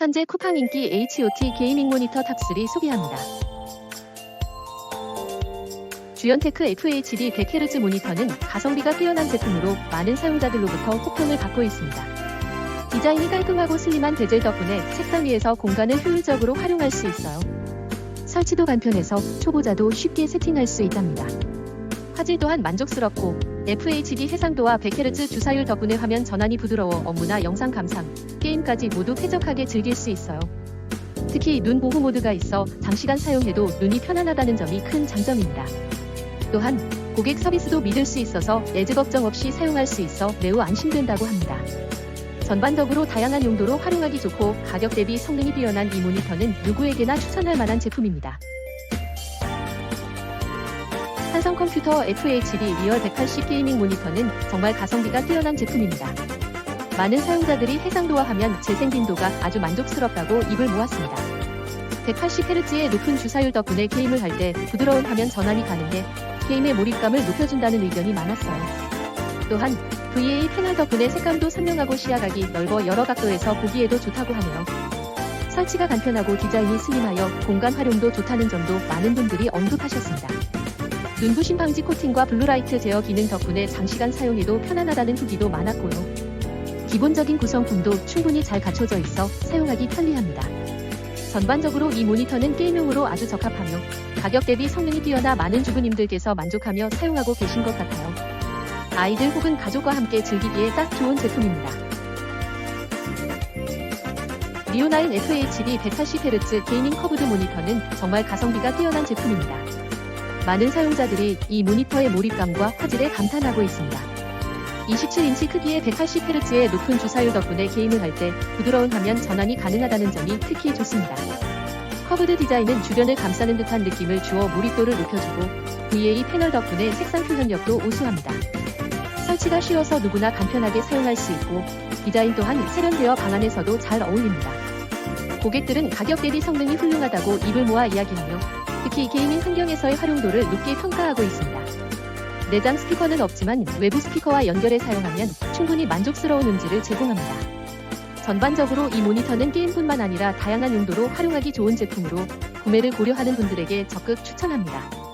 현재 쿠팡 인기 HOT 게이밍 모니터 탑3 소개합니다. 주연테크 FHD 100Hz 모니터는 가성비가 뛰어난 제품으로 많은 사용자들로부터 호평을 받고 있습니다. 디자인이 깔끔하고 슬림한 베젤 덕분에 책상 위에서 공간을 효율적으로 활용할 수 있어요. 설치도 간편해서 초보자도 쉽게 세팅할 수 있답니다. 화질 또한 만족스럽고 FHD 해상도와 100Hz 주사율 덕분에 화면 전환이 부드러워 업무나 영상 감상, 게임까지 모두 쾌적하게 즐길 수 있어요. 특히 눈 보호 모드가 있어 장시간 사용해도 눈이 편안하다는 점이 큰 장점입니다. 또한 고객 서비스도 믿을 수 있어서 내재 걱정 없이 사용할 수 있어 매우 안심된다고 합니다. 전반적으로 다양한 용도로 활용하기 좋고 가격 대비 성능이 뛰어난 이 모니터는 누구에게나 추천할 만한 제품입니다. 삼성 컴퓨터 FHD 리얼 180 게이밍 모니터는 정말 가성비가 뛰어난 제품입니다. 많은 사용자들이 해상도와 하면 재생 빈도가 아주 만족스럽다고 입을 모았습니다. 180Hz의 높은 주사율 덕분에 게임을 할 때 부드러운 화면 전환이 가능해 게임의 몰입감을 높여준다는 의견이 많았어요. 또한 VA 패널 덕분에 색감도 선명하고 시야각이 넓어 여러 각도에서 보기에도 좋다고 하네요. 설치가 간편하고 디자인이 슬림하여 공간 활용도 좋다는 점도 많은 분들이 언급하셨습니다. 눈부심 방지 코팅과 블루라이트 제어 기능 덕분에 장시간 사용해도 편안하다는 후기도 많았고요. 기본적인 구성품도 충분히 잘 갖춰져 있어 사용하기 편리합니다. 전반적으로 이 모니터는 게임용으로 아주 적합하며 가격 대비 성능이 뛰어나 많은 주부님들께서 만족하며 사용하고 계신 것 같아요. 아이들 혹은 가족과 함께 즐기기에 딱 좋은 제품입니다. 리오9 FHD 180Hz 게이밍 커브드 모니터는 정말 가성비가 뛰어난 제품입니다. 많은 사용자들이 이 모니터의 몰입감과 화질에 감탄하고 있습니다. 27인치 크기의 180Hz의 높은 주사율 덕분에 게임을 할 때 부드러운 화면 전환이 가능하다는 점이 특히 좋습니다. 커브드 디자인은 주변을 감싸는 듯한 느낌을 주어 몰입도를 높여주고 VA 패널 덕분에 색상 표현력도 우수합니다. 설치가 쉬워서 누구나 간편하게 사용할 수 있고 디자인 또한 세련되어 방 안에서도 잘 어울립니다. 고객들은 가격 대비 성능이 훌륭하다고 입을 모아 이야기하며 특히 게이밍 환경에서의 활용도를 높게 평가하고 있습니다. 내장 스피커는 없지만 외부 스피커와 연결해 사용하면 충분히 만족스러운 음질을 제공합니다. 전반적으로 이 모니터는 게임뿐만 아니라 다양한 용도로 활용하기 좋은 제품으로 구매를 고려하는 분들에게 적극 추천합니다.